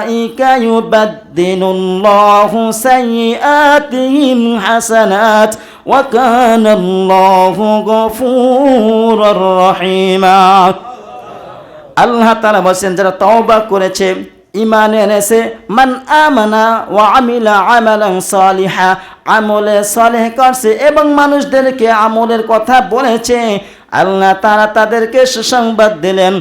أولئك يبدل الله سيئاتهم حسنات وكان الله غفورا رحيما আল্লাহ তালা বলছেন যারা তওবা করেছে ইমান এনেছে মান আমানা ওয়া আমিলা আমালান সালিহা আমলে সালেহ করছে এবং মানুষদেরকে আমলের কথা বলেছে আল্লাহ তারা তাদেরকে সুসংবাদ দিলেন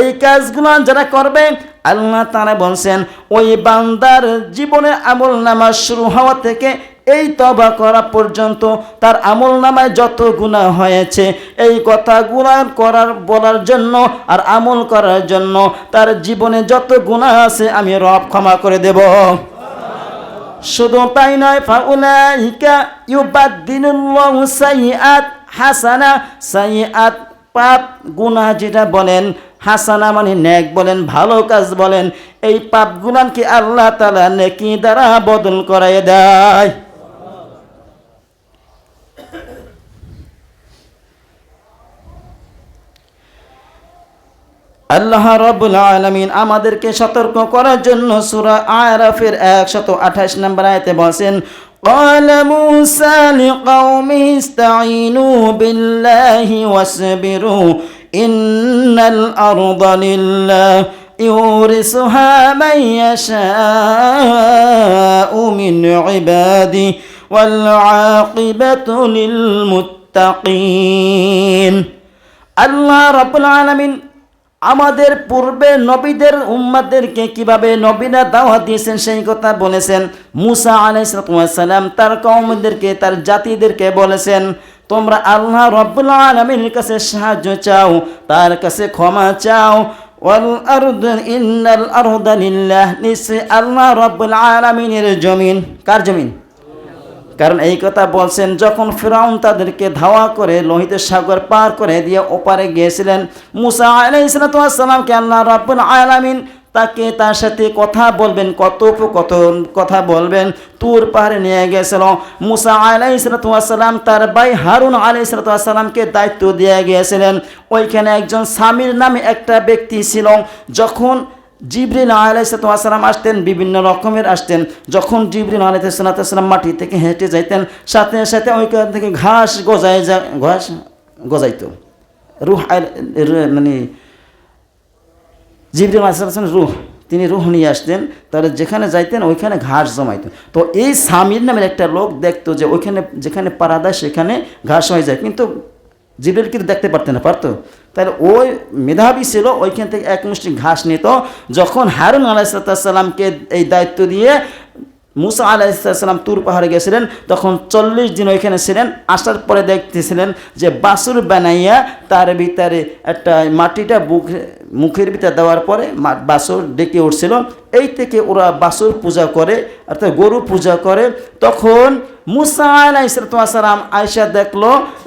এই কাজগুলো যারা করবে, আল্লাহ তারা বলছেন, ওই বান্দার জীবনের আমল নামা শুরু হওয়া থেকে এই তবা করা পর্যন্ত তার আমল নামায় যত গুণা হয়েছে, এই কথা গুণা করার বলার জন্য আর আমল করার জন্য তার জীবনে যত গুণা আছে আমি রব ক্ষমা করে দেব। শুধু তাই নয়, ফাউলাইকা ইউবাদদিনুল্লাহু সাইয়্যাত হাসানা, সাইয়্যাত পাপ গুনাহ যেটা বলেন, হাসানা মানে নেক বলেন, ভালো কাজ বলেন, এই পাপ গুনানকে আল্লাহ তালা নেকি দ্বারা বদল করাই দেয়। আল্লাহ রব্বুল আলমিন আমাদেরকে সতর্ক করার জন্য সুরা আরাফের একশত আঠাশ নম্বর আয়তে বলছেন قال موسى لقومه استعينوا بالله واصبروا إن الأرض لله يورثها من يشاء من عباده والعاقبة للمتقين الله رب العالمين আমাদের পূর্বে নবীদের উম্মাদেরকে কীভাবে নবীরা দাওয়াত দিয়েছেন সেই কথা বলেছেন। মুসা আলাইসালাম তার কৌমদেরকে তার জাতিদেরকে বলেছেন, তোমরা আল্লাহ রব্বুল আলমীর কাছে সাহায্য চাও, তার কাছে ক্ষমা চাও। আল্লাহ রব্বুল আলমিনের জমিন। কার জমিন? কারণ এই কথা বলছেন, যখন ফিরাউন তাদেরকে ধাওয়া করে লোহিত সাগর পার করে দিয়ে ওপারে গিয়েছিলেন, মুসা আলাইসালামকে আল্লাহ রাব্বুল আলামিন তাকে তার সাথে কথা বলবেন কত কত কথা বলবেন, তুর পাহাড়ে নিয়ে গেছিল মুসা আলাই আলাইসালাম তার ভাই হারুন আলাই আলাইসালামকে দায়িত্ব দিয়ে গিয়েছিলেন। ওইখানে একজন স্বামীর নামে একটা ব্যক্তি ছিল, যখন জিবরিন আলাইসালাম আসতেন, বিভিন্ন রকমের আসতেন। যখন জিবরিন আলাইসালাম মাটি থেকে হেঁটে যাইতেন, সাথে সাথে ওইখান থেকে ঘাস গজায় যা, ঘাস গজাইত। রুহ মানে জিবরিন আলাইসালাম রুহ, তিনি রুহ নিয়ে আসতেন, তাহলে যেখানে যাইতেন ওইখানে ঘাস জমাইতেন তো এই স্বামীর নামের একটা লোক দেখতো যে ওইখানে, যেখানে পাড়া দেয় সেখানে ঘাস হয়ে যায়। কিন্তু জিবরিল কিন্তু দেখতে পারতেন না, পারতো? তাহলে ওই মেধাবী ছিল, ওইখান থেকে এক মুষ্টি ঘাস নিত, যখন হারুন আলাইসাল্লামকে এই দায়িত্ব দিয়ে মুসা আলাইসাল্লাম তুর পাহাড়ে গেছিলেন, তখন চল্লিশ দিন ওইখানে ছিলেন, আসার পরে দেখতেছিলেন যে বাসুর বানাইয়া তার ভিতরে একটা মাটিটা মুখের ভিতরে দেওয়ার পরে বাসুর ডেকে উঠছিল। এই থেকে ওরা বাসুর পূজা করে, অর্থাৎ গরু পূজা করে। তখন মুসা আলাইসালাম আয়সা দেখল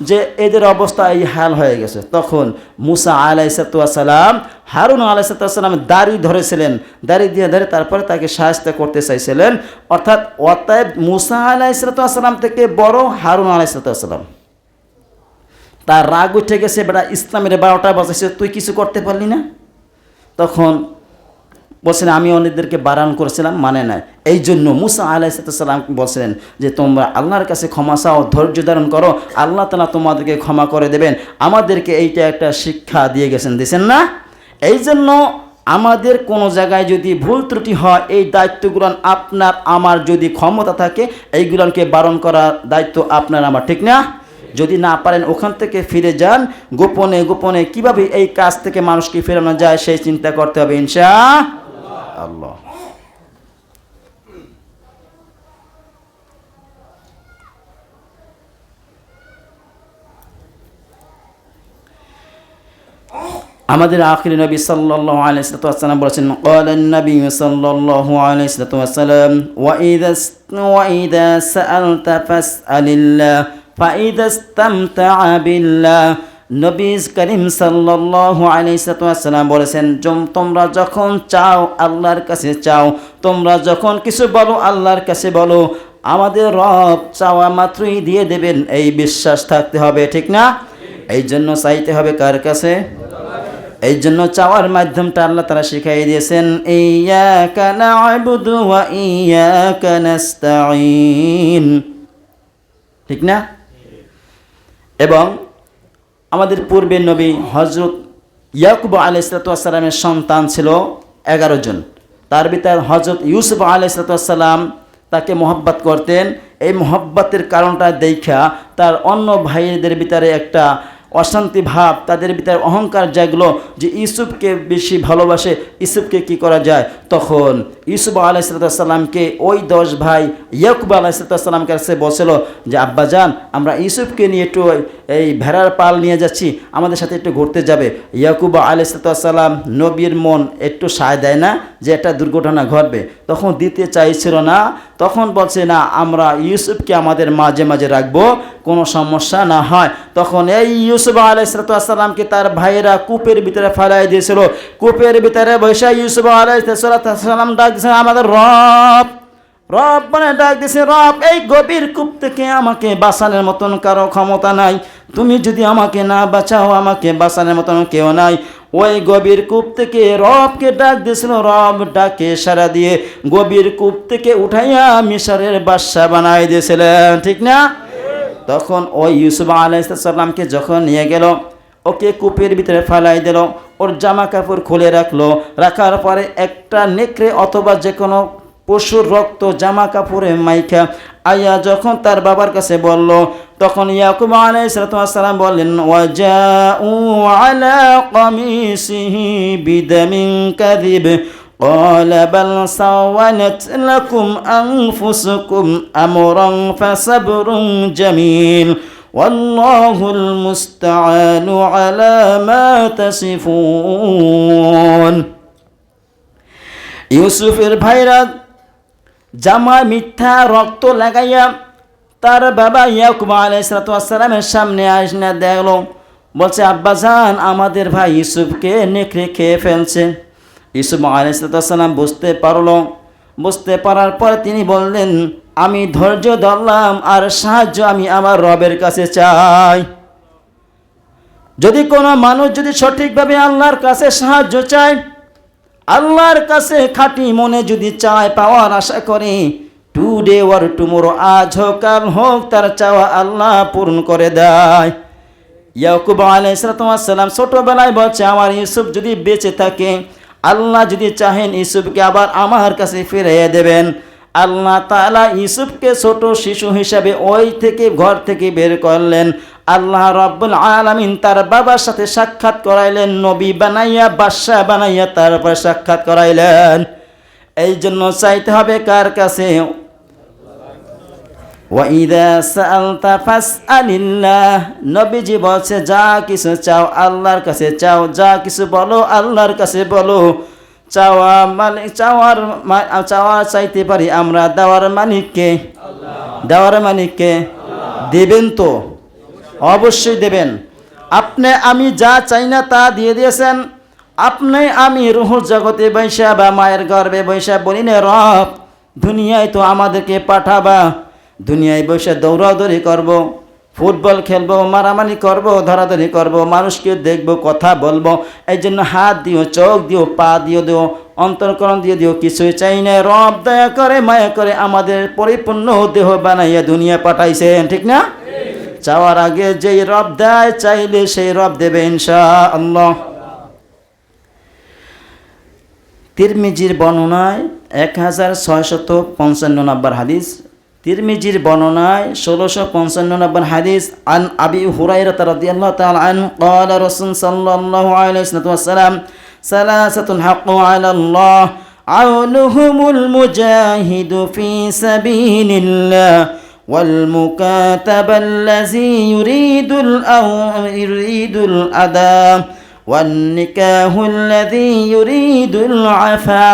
যে এদের অবস্থা এই হাল হয়ে গেছে। তখন মুসা আলাইসালাম হারুন আলাইসালাম দাড়ি ধরেছিলেন। দাড়ি দিয়ে ধরে তারপরে তাকে সাহায্য করতে চাইছিলেন। অর্থাৎ অতএব মুসা আলাইসালাম থেকে বড় হারুন আলাইসালাম তার রাগ উঠে গেছে, বেটা, ইসলামের বারোটা বাজাইছে তুই কিছু করতে পারলি না? তখন বলছেন, আমি অনেকদেরকে বারণ করেছিলাম মানে নাই। এই জন্য মুসা আলাইসালাম বলছিলেন যে, তোমরা আল্লাহর কাছে ক্ষমা চাও, ধৈর্য ধারণ করো, আল্লাহ তালা তোমাদেরকে ক্ষমা করে দেবেন। আমাদেরকে এইটা একটা শিক্ষা দিয়ে গেছেন দিয়েছেন না? এই জন্য আমাদের কোনো জায়গায় যদি ভুল ত্রুটি হয়, এই দায়িত্বগুলো আপনার, আমার যদি ক্ষমতা থাকে, এইগুলানকে বারণ করার দায়িত্ব আপনার আমার, ঠিক না? যদি না পারেন ওখান থেকে ফিরে যান, গোপনে গোপনে কীভাবে এই কাজ থেকে মানুষকে ফেরানো যায়, সেই চিন্তা করতে হবে, ইনশা আল্লাহ। আমাদের আখির নবী সাল্লাল্লাহু আলাইহি সাল্লাম বলেছেন ক্বালান নবী সাল্লাল্লাহু আলাইহি সাল্লাম ওয়া ইযা ওয়া ইযা সাআলতা ফাসআলিল্লাহ ফাইদা ইসতামতাআ বিল্লাহ। নবী করিম সাল্লাল্লাহু আলাইহি সাল্লাম বলেছেন তোমরা যখন চাও আল্লাহর কাছে চাও, তোমরা যখন কিছু বলো আল্লাহর কাছে বলো, আমাদের রব চাওয়া মাত্রই দিয়ে দেবেন, এই বিশ্বাস থাকতে হবে, ঠিক না? এই জন্য চাইতে হবে কার কাছে? এই জন্য চাওয়ার মাধ্যমটা আল্লাহ তারা শিখাই দিয়েছেন নাস্তাঈন। ঠিক না? এবং আমাদের পূর্বে নবী হজরত ইয়াকুব আলাইসালামের সন্তান ছিল এগারো জন। তার ভিতর হজরত ইউসুফ আলাইসালাম তাকে মোহব্বত করতেন। এই মোহব্বতের কারণটা দেখা তার অন্য ভাইদের ভিতরে একটা অশান্তি ভাব, তাদের ভিতরে অহংকার জাগলো যে ইউসুফকে বেশি ভালোবাসে। ইউসুফকে কি করা যায়? তখন ইউসুফ আলাইসালামকে ওই দশ ভাই ইয়াকুব আলাইসালামকে কাছে বসেলো যে আব্বাজান আমরা ইউসুফকে নিয়ে একটু এই ভেড়ার পাল নিয়ে যাচ্ছি, আমাদের সাথে একটু ঘুরতে যাবে। ইয়াকুব আলাইসালাম নবীর মন একটু সায় দেয় না যে একটা দুর্ঘটনা ঘটবে। তখন দিতে চাইছিল না, তখন বলছে, না, আমরা ইউসুফকে আমাদের মাঝে মাঝে রাখব, কোনো সমস্যা না হয়। তখন এই ইউসুফ আলাইসালামকে তার ভাইয়েরা কূপের ভিতরে ফেলাই দিয়েছিল। কূপের ভিতরে বৈশা ইউসুফ আলাইসালাম ডাক দিয়েছে আমাদের রব! রব মানে ডাক দিয়েছে রব, এই গভীর কূপ থেকে আমাকে বাঁচানোর মতন কারও ক্ষমতা নাই। তুমি যদি আমাকে না বাঁচাও, আমাকে বাঁচানোর মতন কেউ নাই। ওই গভীর কূপ থেকে রবকে ডাক দিয়েছিল, রব ডাকে সারা দিয়ে গভীর কূপ থেকে উঠাইয়া মিশরের বাদশা বানাই দিয়েছিলেন। ঠিক না? তখন ওই ইউসুফ আলাইসাল্লামকে যখন নিয়ে গেল, ওকে কূপের ভিতরে ফেলাই দিল, ওর জামা কাপড় খুলে রাখল। রাখার পরে একটা নেকড়ে অথবা যে কোনো পশুর রক্ত জামা কাপড়ে মাইখা আয়া যখন তার বাবার কাছে বলল তখন ইয়াকুব আলাইসালাম বললেন ওয়াজাউ আলা কমিসিহি বিদামিন কাযিব قال بل سولت لكم أنفسكم أمرا فصبر جميل والله المستعان على ما تصفون ইউসুফের ভাইরা জামা মিথ্যা, রক্ত লাগাইয়া তার বাবা ইয়াকুব আলাইসালামের সামনে আসনা দেখল। বলছে আব্বাজান আমাদের ভাই ইউসুফকে নেকড়ে খেয়ে ফেলছে। ইউসুফ আলাইসালাম বুঝতে পারল। বুঝতে পারার পর তিনি বললেন, আমি ধৈর্য ধরলাম, আর সাহায্য আমি আমার রবের কাছে চাই। যদি কোনো মানুষ যদি সঠিকভাবে আল্লাহর কাছে সাহায্য চায় আল্লাহর কাছে খাঁটি মনে যদি চায় পাওয়ার আশা করে টুডে ওর টুমোরো আজ হোক, কাল হোক, তার চাওয়া আল্লাহ পূরণ করে দেয়। ইয়াকুব আলাইসালাম ছোটোবেলায় বলছে, আমার ইউসুফ যদি বেঁচে থাকে, আল্লাহ যদি চাহেন ইউসুফকে আবার আমার কাছে ফিরিয়ে দেবেন। আল্লাহ তালা ইউসুফকে ছোট শিশু হিসাবে ওই থেকে ঘর থেকে বের করলেন। আল্লাহ রব্বুল আলমিন তার বাবার সাথে সাক্ষাৎ করাইলেন, নবী বানাইয়া, বাদশাহ বানাইয়া তারপর সাক্ষাৎ করাইলেন। এই জন্য চাইতে হবে কার কাছে? নবীজি বলছে, যা কিছু চাও আল্লাহর কাছে চাও, যা কিছু বলো আল্লাহর কাছে বলো। চাওয়া মানে চাওয়ার চাওয়া চাইতে পারি আমরা, দেওয়ার মালিককে দেওয়ার মালিককে দেবেন তো। অবশ্যই দেবেন। আপনি, আমি যা চাই না তা দিয়ে দিয়েছেন। আপনি, আমি রুহুর জগতে বৈশা বা মায়ের গর্বে বৈশা বলি না, রব, দুনিয়ায় তো আমাদেরকে পাঠাবা। দুনিয়ায় বসে দৌড়াদৌড়ি করব, ফুটবল খেলব, মারামারি করব, ধরাধরি করব, মানুষকে দেখব, কথা বলব এই জন্য হাত দিও, চোখ দিও, পা দিও দিও, অন্তরকরণ দিয়ে দিও, কিছুই চাই না। রব, দয়া করে, মায়া করে আমাদের পরিপূর্ণ দেহ বানাইয়া দুনিয়া পাঠাইছেন, ঠিক না? চাওয়ার আগে যেই রব দেয়, চাইলে সেই রব দেবে ইনশা আল্লাহ তিরমিজির বর্ণনায় এক হাজার ছয়শত পঞ্চান্ন নম্বর হাদিস। তিরমিজির বর্ণনায় ষোলোশো পঞ্চান্ন নম্বর হাদিস। আন আবি হুরাইরা রাদিয়াল্লাহু তাল আন ক্বালা রাসূল সাল্লাল্লাহু আলাইহি ওয়াসাল্লাম সালাসাতুন হাক্কু আলাল্লাহ আউনুহুমুল মুজাহিদু ফি সাবিলিল্লাহ। والمكاتب الذي يريد الأو يريد الأداء والنكاه الذي يريد العفا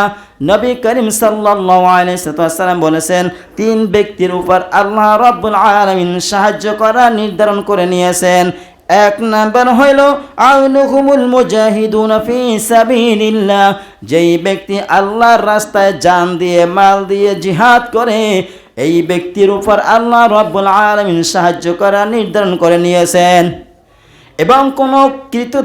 নবী করিম সাল্লাম বলেছেন তিন ব্যক্তির উপর আল্লাহ রব্বুল আলমিন সাহায্য করা নির্ধারণ করে নিয়েছেন এক নাম্বার হইল আউনুহুমুল মুজাহিদুন ফি সাবিলিল্লাহ যেই ব্যক্তি আল্লাহর রাস্তায় জান দিয়ে মাল দিয়ে জিহাদ করে এই ব্যক্তির উপর আল্লাহ রব্বুল আলমিন সাহায্য করা নির্ধারণ করে নিয়েছেন। এবং কোনো কৃত